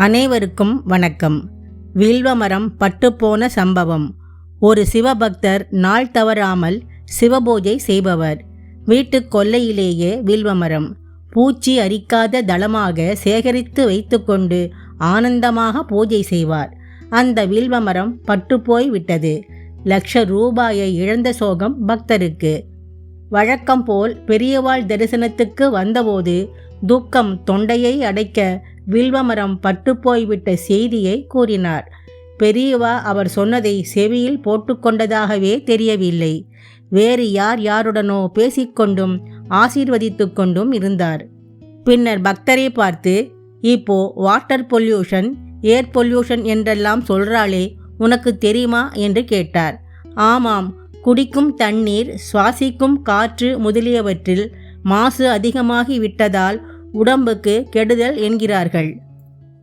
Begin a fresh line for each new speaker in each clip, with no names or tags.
அனைவருக்கும் வணக்கம். வில்வமரம் பட்டுப்போன சம்பவம். ஒரு சிவபக்தர் நாள் தவறாமல் சிவபூஜை செய்பவர். வீட்டு கொல்லையிலேயே வில்வமரம் பூச்சி அரிக்காத தளமாக சேகரித்து வைத்துக்கொண்டு ஆனந்தமாக பூஜை செய்வார். அந்த வில்வமரம் பட்டுப்போய் விட்டது. லட்ச ரூபாயை இழந்த சோகம் பக்தருக்கு. வழக்கம் போல் பெரியவாள் தரிசனத்துக்கு வந்தபோது துக்கம் தொண்டையை அடைக்க வில்வமரம் பட்டுப்போய்விட்ட செய்தியை கூறினார். பெரியவா அவர் சொன்னதை செவியில் போட்டுக்கொண்டதாகவே தெரியவில்லை. வேறு யார் யாருடனோ பேசிக்கொண்டும் ஆசீர்வதித்து கொண்டும் இருந்தார். பின்னர் பக்தரை பார்த்து இப்போ வாட்டர் பொல்யூஷன் ஏர் பொல்யூஷன் என்றெல்லாம் சொல்றாளே உனக்கு தெரியுமா? என்று கேட்டார். ஆமாம் குடிக்கும் தண்ணீர் சுவாசிக்கும் காற்று முதலியவற்றில் மாசு அதிகமாகி விட்டதால் உடம்புக்கு கெடுதல் என்கிறார்கள்.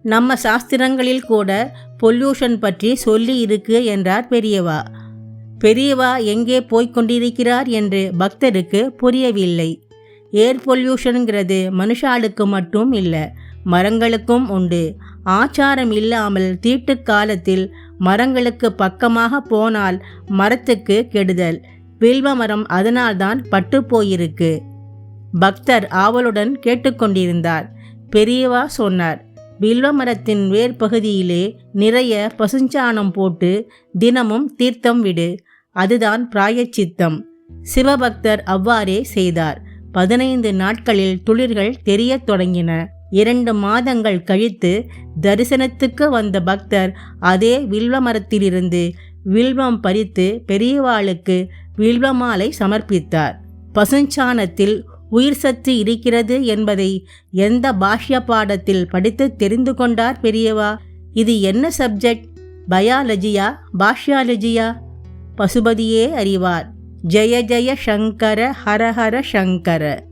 நம்ம சாஸ்திரங்களில் கூட பொல்யூஷன் பற்றி சொல்லி இருக்கு என்றார் பெரியவா. பெரியவா எங்கே போய்க் கொண்டிருக்கிறார் என்று பக்தருக்கு புரியவில்லை. ஏர் பொல்யூஷனுங்கிறது மனுஷாளுக்கு மட்டும் இல்லை மரங்களுக்கும் உண்டு. ஆச்சாரம் இல்லாமல் தீட்டு காலத்தில் மரங்களுக்கு பக்கமாக போனால் மரத்துக்கு கெடுதல். வில்வ மரம் அதனால்தான் பட்டு போயிருக்கு. பக்தர் ஆவலுடன் கேட்டுக்கொண்டிருந்தார். பெரியவா சொன்னார் வில்வ மரத்தின் வேர் பகுதியிலே நிறைய பசுஞ்சாணம் போட்டு தினமும் தீர்த்தம் விடு அதுதான் பிராயச்சித்தம். சிவபக்தர் அவ்வாறே செய்தார். பதினைந்து நாட்களில் துளிர்கள் தெரியத் தொடங்கின. இரண்டு மாதங்கள் கழித்து தரிசனத்துக்கு வந்த பக்தர் அதே வில்வ மரத்திலிருந்து வில்வம் பறித்து பெரியவாளுக்கு வில்வமாலை சமர்ப்பித்தார். பசுஞ்சாணத்தில் உயிர் சத்து இருக்கிறது என்பதை எந்த பாஷ்ய பாடத்தில் படித்து தெரிந்து கொண்டார் பெரியவா? இது என்ன சப்ஜெக்ட் பயாலஜியா பாஷ்யாலஜியா? பசுபதியே அறிவார். ஜெய ஜெய சங்கர ஹர ஹர சங்கர.